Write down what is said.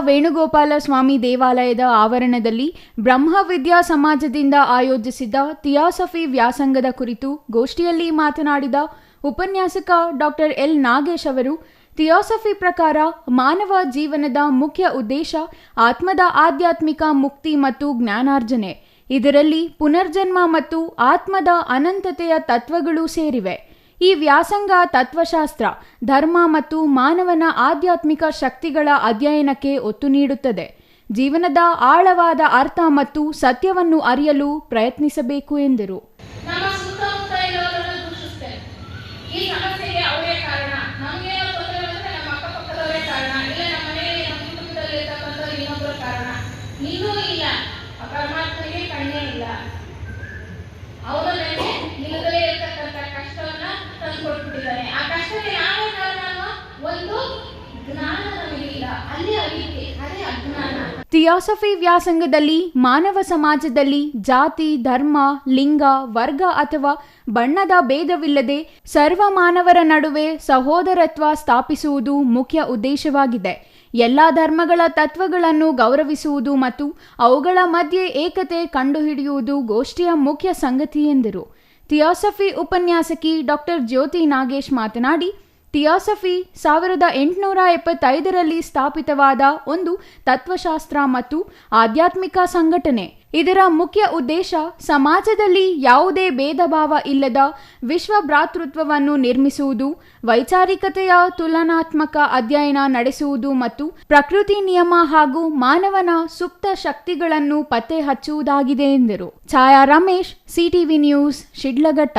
ವೇಣುಗೋಪಾಲ ಸ್ವಾಮಿ ದೇವಾಲಯದ ಆವರಣದಲ್ಲಿ ಬ್ರಹ್ಮವಿದ್ಯಾ ಸಮಾಜದಿಂದ ಆಯೋಜಿಸಿದ್ದ ಥಿಯಾಸಫಿ ವ್ಯಾಸಂಗದ ಕುರಿತು ಗೋಷ್ಠಿಯಲ್ಲಿ ಮಾತನಾಡಿದ ಉಪನ್ಯಾಸಕ ಡಾಕ್ಟರ್ ಎಲ್ ನಾಗೇಶ್ ಅವರು ಥಿಯಾಸಫಿ ಪ್ರಕಾರ ಮಾನವ ಜೀವನದ ಮುಖ್ಯ ಉದ್ದೇಶ ಆತ್ಮದ ಆಧ್ಯಾತ್ಮಿಕ ಮುಕ್ತಿ ಮತ್ತು ಜ್ಞಾನಾರ್ಜನೆ. ಇದರಲ್ಲಿ ಪುನರ್ಜನ್ಮ ಮತ್ತು ಆತ್ಮದ ಅನಂತತೆಯ ತತ್ವಗಳು ಸೇರಿವೆ. ಈ ವ್ಯಾಸಂಗ ತತ್ವಶಾಸ್ತ್ರ, ಧರ್ಮ ಮತ್ತು ಮಾನವನ ಆಧ್ಯಾತ್ಮಿಕ ಶಕ್ತಿಗಳ ಅಧ್ಯಯನಕ್ಕೆ ಒತ್ತು ನೀಡುತ್ತದೆ. ಜೀವನದ ಆಳವಾದ ಅರ್ಥ ಮತ್ತು ಸತ್ಯವನ್ನು ಅರಿಯಲು ಪ್ರಯತ್ನಿಸಬೇಕು ಎಂದರು. ನಮ್ಮ ಥಿಯಾಸಫಿ ವ್ಯಾಸಂಗದಲ್ಲಿ, ಮಾನವ ಸಮಾಜದಲ್ಲಿ ಜಾತಿ, ಧರ್ಮ, ಲಿಂಗ, ವರ್ಗ ಅಥವಾ ಬಣ್ಣದ ಭೇದವಿಲ್ಲದೆ ಸರ್ವ ಮಾನವರ ನಡುವೆ ಸಹೋದರತ್ವ ಸ್ಥಾಪಿಸುವುದು ಮುಖ್ಯ ಉದ್ದೇಶವಾಗಿದೆ. ಎಲ್ಲ ಧರ್ಮಗಳ ತತ್ವಗಳನ್ನು ಗೌರವಿಸುವುದು ಮತ್ತು ಅವುಗಳ ಮಧ್ಯೆ ಏಕತೆ ಕಂಡುಹಿಡಿಯುವುದು ಗೋಷ್ಠಿಯ ಮುಖ್ಯ ಸಂಗತಿ ಎಂದರು. ಥಿಯಾಸಫಿ ಉಪನ್ಯಾಸಕಿ ಡಾಕ್ಟರ್ ಜ್ಯೋತಿ ನಾಗೇಶ್ ಮಾತನಾಡಿ ಥಿಯಾಸಫಿ ಸಾವಿರದ ಎಂಟುನೂರ ಎಪ್ಪತ್ತೈದರಲ್ಲಿ ಸ್ಥಾಪಿತವಾದ ಒಂದು ತತ್ವಶಾಸ್ತ್ರ ಮತ್ತು ಆಧ್ಯಾತ್ಮಿಕ ಸಂಘಟನೆ. ಇದರ ಮುಖ್ಯ ಉದ್ದೇಶ ಸಮಾಜದಲ್ಲಿ ಯಾವುದೇ ಭೇದ ಭಾವ ಇಲ್ಲದ ವಿಶ್ವ ಭ್ರಾತೃತ್ವವನ್ನು ನಿರ್ಮಿಸುವುದು, ವೈಚಾರಿಕತೆಯ ತುಲನಾತ್ಮಕ ಅಧ್ಯಯನ ನಡೆಸುವುದು ಮತ್ತು ಪ್ರಕೃತಿ ನಿಯಮ ಹಾಗೂ ಮಾನವನ ಸುಪ್ತ ಶಕ್ತಿಗಳನ್ನು ಪತ್ತೆ ಹಚ್ಚುವುದಾಗಿದೆ ಎಂದರು. Chhaya Ramesh, CTV news, Shidlaghatta.